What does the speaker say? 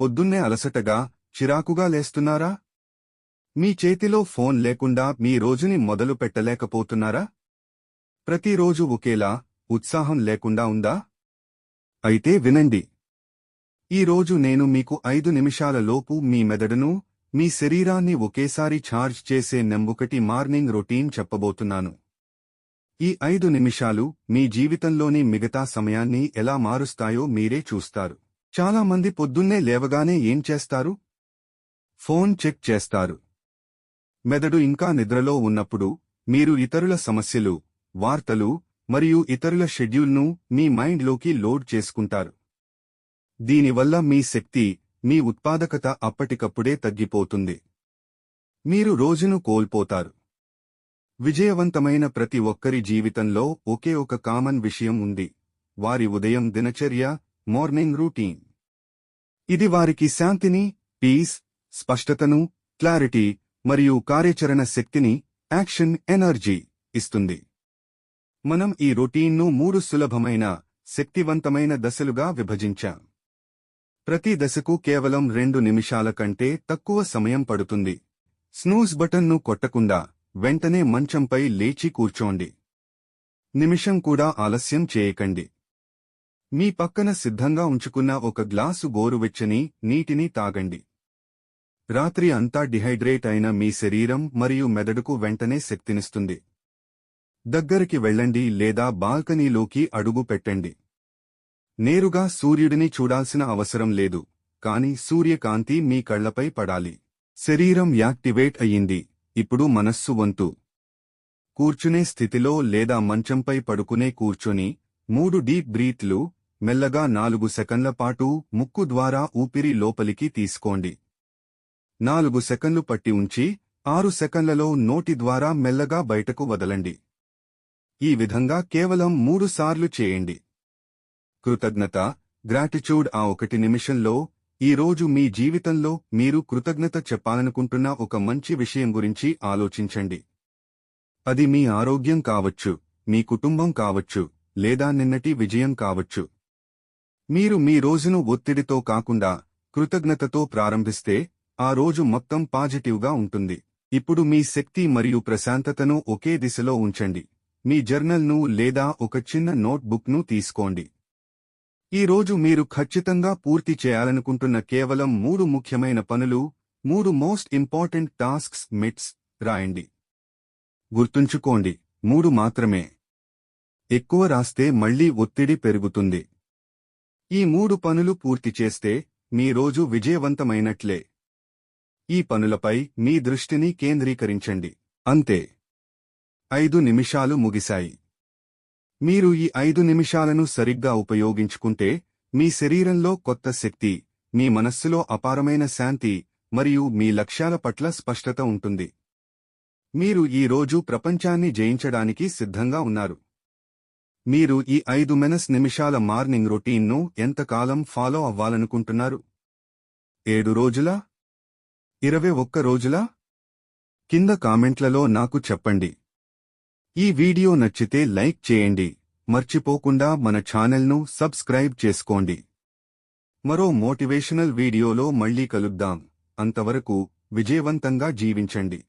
పొద్దున్నే అలసటగా చిరాకుగా లేస్తున్నారా? మీ చేతిలో ఫోన్ లేకుండా మీ రోజుని మొదలు పెట్టలేకపోతున్నారా? ప్రతిరోజు ఒకేలా ఉత్సాహం లేకుండా ఉందా? అయితే వినండి. ఈరోజు నేను మీకు ఐదు నిమిషాల లోపు మీ మెదడును మీ శరీరాన్ని ఒకేసారి ఛార్జ్ చేసే నెంబుకటి మార్నింగ్ రొటీన్ చెప్పబోతున్నాను. ఈ ఐదు నిమిషాలు మీ జీవితంలోని మిగతా సమయాన్ని ఎలా మారుస్తాయో మీరే చూస్తారు. చాలా మంది పొద్దున్నే లేవగానే ఏం చేస్తారు? ఫోన్ చెక్ చేస్తారు. మెదడు ఇంకా నిద్రలో ఉన్నప్పుడు మీరు ఇతరుల సమస్యలు వార్తలు మరియు ఇతరుల షెడ్యూల్ను మీ మైండ్లోకి లోడ్ చేసుకుంటారు. దీనివల్ల మీ శక్తి మీ ఉత్పాదకత అప్పటికప్పుడే తగ్గిపోతుంది. మీరు రోజును కోల్పోతారు. విజయవంతమైన ప్రతి ఒక్కరి జీవితంలో ఒకే ఒక కామన్ విషయం ఉంది. వారి ఉదయం దినచర్య మార్నింగ్ రూటీన్. ఇది వారికి శాంతిని పీస్ స్పష్టతను క్లారిటీ మరియు కార్యాచరణ శక్తిని యాక్షన్ ఎనర్జీ ఇస్తుంది. మనం ఈ రొటీన్ను మూడు సులభమైన శక్తివంతమైన దశలుగా విభజించాం. ప్రతి దశకు కేవలం రెండు నిమిషాల కంటే తక్కువ సమయం పడుతుంది. స్నూజ్ బటన్ను కొట్టకుండా వెంటనే మంచంపై లేచి కూర్చోండి. నిమిషం కూడా ఆలస్యం చేయకండి. మీ పక్కన సిద్ధంగా ఉంచుకున్న ఒక గ్లాసు గోరువెచ్చని నీటిని తాగండి. రాత్రి అంతా డిహైడ్రేట్ అయిన మీ శరీరం మరియు మెదడుకు వెంటనే శక్తినిస్తుంది. దగ్గరికి వెళ్ళండి లేదా బాల్కనీలోకి అడుగు పెట్టండి. నేరుగా సూర్యుడిని చూడాల్సిన అవసరం లేదు కాని సూర్యకాంతి మీ కళ్ళపై పడాలి. శరీరం యాక్టివేట్ అయ్యింది ఇప్పుడు మనస్సు వంతు. కూర్చునే స్థితిలో లేదా మంచంపై పడుకునే కూర్చొని మూడు డీప్ బ్రీత్లు మెల్లగా నాలుగు సెకండ్ల పాటు ముక్కు ద్వారా ఊపిరి లోపలికి తీసుకోండి. నాలుగు సెకండ్లు పట్టి ఉంచి ఆరు సెకండ్లలో నోటి ద్వారా మెల్లగా బయటకు వదలండి. ఈ విధంగా కేవలం మూడు సార్లు చేయండి. కృతజ్ఞత గ్రాటిట్యూడ్ ఆ ఒకటి నిమిషంలో ఈ రోజు మీ జీవితంలో మీరు కృతజ్ఞత చెప్పాలనుకుంటున్న ఒక మంచి విషయం గురించి ఆలోచించండి. అది మీ ఆరోగ్యం కావచ్చు మీ కుటుంబం కావచ్చు లేదా నిన్నటి విజయం కావచ్చు. మీరు మీ రోజును ఒత్తిడితో కాకుండా కృతజ్ఞతతో ప్రారంభిస్తే ఆ రోజు మొత్తం పాజిటివ్గా ఉంటుంది. ఇప్పుడు మీ శక్తి మరియు ప్రశాంతతను ఒకే దిశలో ఉంచండి. మీ జర్నల్ను లేదా ఒక చిన్న నోట్బుక్ను తీసుకోండి. ఈ రోజు మీరు ఖచ్చితంగా పూర్తి చేయాలనుకుంటున్న కేవలం మూడు ముఖ్యమైన పనులు మూడు మోస్ట్ ఇంపార్టెంట్ టాస్క్స్ మిట్స్ రాయండి. గుర్తుంచుకోండి మూడు మాత్రమే. ఎక్కువ రాస్తే మళ్ళీ ఒత్తిడి పెరుగుతుంది. ఈ మూడు పనులు పూర్తి చేస్తే మీ రోజు విజయవంతమైనట్లే. ఈ పనులపై మీ దృష్టిని కేంద్రీకరించండి. అంతే. ఐదు నిమిషాలు ముగిశాయి. మీరు ఈ ఐదు నిమిషాలను సరిగ్గా ఉపయోగించుకుంటే మీ శరీరంలో కొత్త శక్తి మీ మనస్సులో అపారమైన శాంతి మరియు మీ లక్ష్యాల పట్ల స్పష్టత ఉంటుంది. మీరు ఈ రోజు ప్రపంచాన్ని జయించడానికి సిద్ధంగా ఉన్నారు. మీరు ఈ ఐదు మెనస్ నిమిషాల మార్నింగ్ రొటీన్ను ఎంతకాలం ఫాలో అవ్వాలనుకుంటున్నారు? ఏడు రోజులా? ఇరవై ఒక్క రోజులా? కింద కామెంట్లలో నాకు చెప్పండి. ఈ వీడియో నచ్చితే లైక్ చేయండి. మర్చిపోకుండా మన ఛానల్ను సబ్స్క్రైబ్ చేసుకోండి. మరో మోటివేషనల్ వీడియోలో మళ్ళీ కలుద్దాం. అంతవరకు విజయవంతంగా జీవించండి.